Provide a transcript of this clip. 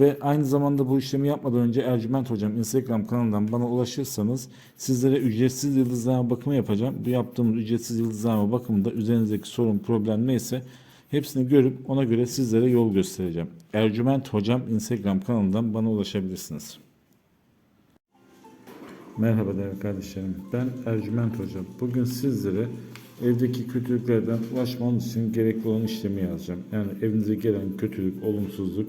Ve aynı zamanda bu işlemi yapmadan önce Ercüment Hocam Instagram kanalından bana ulaşırsanız sizlere ücretsiz yıldızlama bakımı yapacağım. Bu yaptığımız ücretsiz yıldızlama bakımında üzerinizdeki sorun, problem neyse hepsini görüp ona göre sizlere yol göstereceğim. Ercüment Hocam Instagram kanalından bana ulaşabilirsiniz. Merhaba değerli kardeşlerim. Ben Ercüment Hoca. Bugün sizlere evdeki kötülüklerden ulaşmanız için gerekli olan işlemi yazacağım. Yani evinize gelen kötülük, olumsuzluk